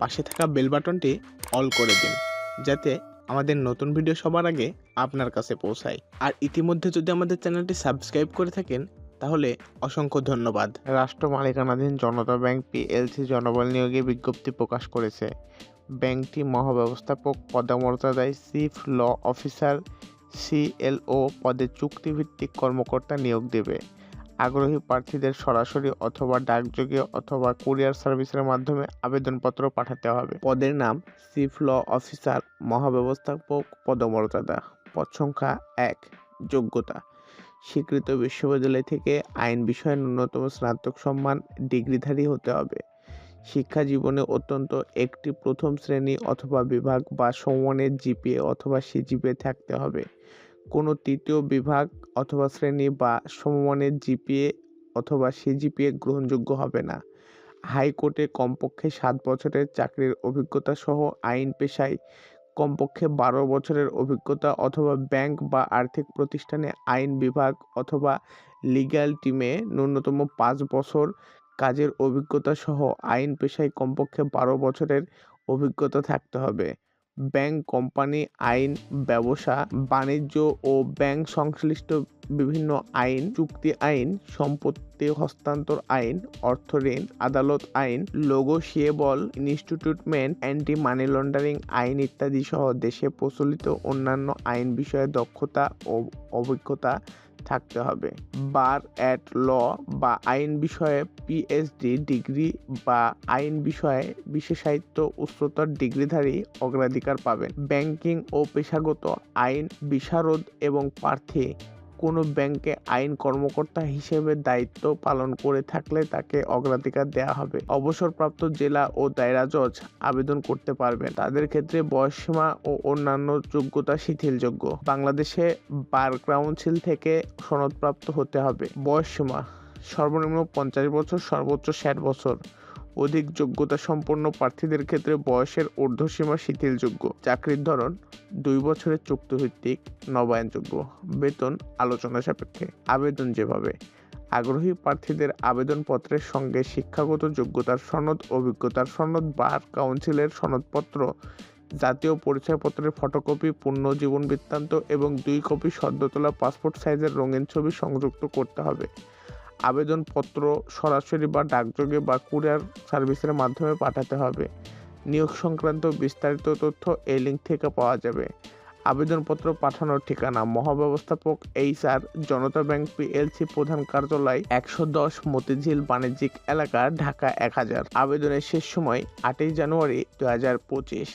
পাশে থাকা বেল বাটনটি অল করে দিন, যাতে আমাদের নতুন ভিডিও সবার আগে আপনার কাছে পৌঁছায়। আর ইতিমধ্যে যদি আমাদের চ্যানেলটি সাবস্ক্রাইব করে থাকেন, তাহলে অসংখ্য ধন্যবাদ। রাষ্ট্র মালিকানাধীন জনতা ব্যাংক পিএলসি জনবল নিয়োগে বিজ্ঞপ্তি প্রকাশ করেছে। ব্যাংকটি মহাব্যবস্থাপক পদমর্যাদায় চিফ ল অফিসার সিএলও পদে চুক্তিভিত্তিক কর্মকর্তা নিয়োগ দেবে। আগ্রহী প্রার্থীদের সরাসরি অথবা ডাকযোগে অথবা কুরিয়ার সার্ভিসের মাধ্যমে আবেদনপত্র পাঠাতে হবে। পদের নাম চিফ ল অফিসার, মহাব্যবস্থাপক পদমর্যাদা। পদ সংখ্যা এক, যোগ্যতা। স্বীকৃত বিশ্ববিদ্যালয় থেকে আইন বিষয়ে ন্যূনতম স্নাতক সম্মান ডিগ্রিধারী হতে হবে। শিক্ষা জীবনে অত্যন্ত একটি প্রথম শ্রেণি অথবা বিভাগ বা সমমানের জিপিএ অথবা সিজিপিএ থাকতে হবে। কোনো তৃতীয় বিভাগ অথবা শ্রেণি বা সমমানের জিপিএ অথবা সিজিপিএ গ্রহণযোগ্য হবে না। হাইকোর্টে কমপক্ষে সাত বছরের চাকরির অভিজ্ঞতা সহ আইন পেশায় কমপক্ষে বারো বছরের অভিজ্ঞতা অথবা ব্যাংক বা আর্থিক প্রতিষ্ঠানে আইন বিভাগ অথবা লিগ্যাল টিমে ন্যূনতম পাঁচ বছর কাজের অভিজ্ঞতা সহ আইন পেশায় কমপক্ষে বারো বছরের অভিজ্ঞতা থাকতে হবে। ব্যাংক কোম্পানি, আইন, ব্যবসা, বাণিজ্য ও ব্যাংক সংশ্লিষ্ট বিভিন্ন আইন, চুক্তি আইন, সম্পত্তি হস্তান্তর আইন, অর্থ ঋণ, আদালত আইন লোগোশিয়েবল ইনস্টিটিউটমেন্ট অ্যান্টি মানি লন্ডারিং আইন ইত্যাদি সহ দেশে প্রচলিত অন্যান্য আইন বিষয়ে দক্ষতা ও অভিজ্ঞতা থাকতে হবে। বার অ্যাট ল বা আইন বিষয়ে পিএইচডি ডিগ্রি বা আইন বিষয়ে বিশেষায়িত্ব উচ্চতর ডিগ্রিধারী অগ্রাধিকার পাবেন। ব্যাংকিং ও পেশাগত আইন বিশারদ এবং প্রার্থী কোনো ব্যাংকে আইন কর্মকর্তা হিসেবে দায়িত্ব পালন করে থাকলে তাকে অগ্রাধিকার দেওয়া হবে। অবসরপ্রাপ্ত জেলা ও দায়রা জজ আবেদন করতে পারবেন। তাদের ক্ষেত্রে বয়সসীমা ও অন্যান্য যোগ্যতা শিথিলযোগ্য। বাংলাদেশে বার কাউন্সিল থেকে সনদপ্রাপ্ত হতে হবে। বয়সসীমা সর্বনিম্ন পঞ্চাশ বছর, সর্বোচ্চ ষাট বছর। অধিক যোগ্যতা সম্পন্ন প্রার্থীদের ক্ষেত্রে বয়সের ঊর্ধ্বসীমা শিথিলযোগ্য। চাকরির ধরন দুই বছরের চুক্তিভিত্তিক, নবায়নযোগ্য। বেতন আলোচনা সাপেক্ষে। আবেদন যেভাবে। আগ্রহী প্রার্থীদের আবেদনপত্রের সঙ্গে শিক্ষাগত যোগ্যতার সনদ, অভিজ্ঞতার সনদ, বার কাউন্সিলের সনদপত্র, জাতীয় পরিচয়পত্রের ফটোকপি, পূর্ণ জীবন বৃত্তান্ত এবং দুই কপি সদ্য তোলা পাসপোর্ট সাইজের রঙিন ছবি সংযুক্ত করতে হবে। আবেদনপত্র সরাসরি বা ডাকযোগে বা কুরিয়ার সার্ভিসের মাধ্যমে পাঠাতে হবে। নিয়োগ সংক্রান্ত বিস্তারিত তথ্য এই লিঙ্ক থেকে পাওয়া যাবে। আবেদনপত্র পাঠানোর ঠিকানা মহাব্যবস্থাপক H R Janata bank PLC প্রধান কার্যালয় একশো দশ মতিঝিল বাণিজ্যিক এলাকা ঢাকা এক হাজার। আবেদনের শেষ সময় আটই জানুয়ারি দু হাজার পঁচিশ।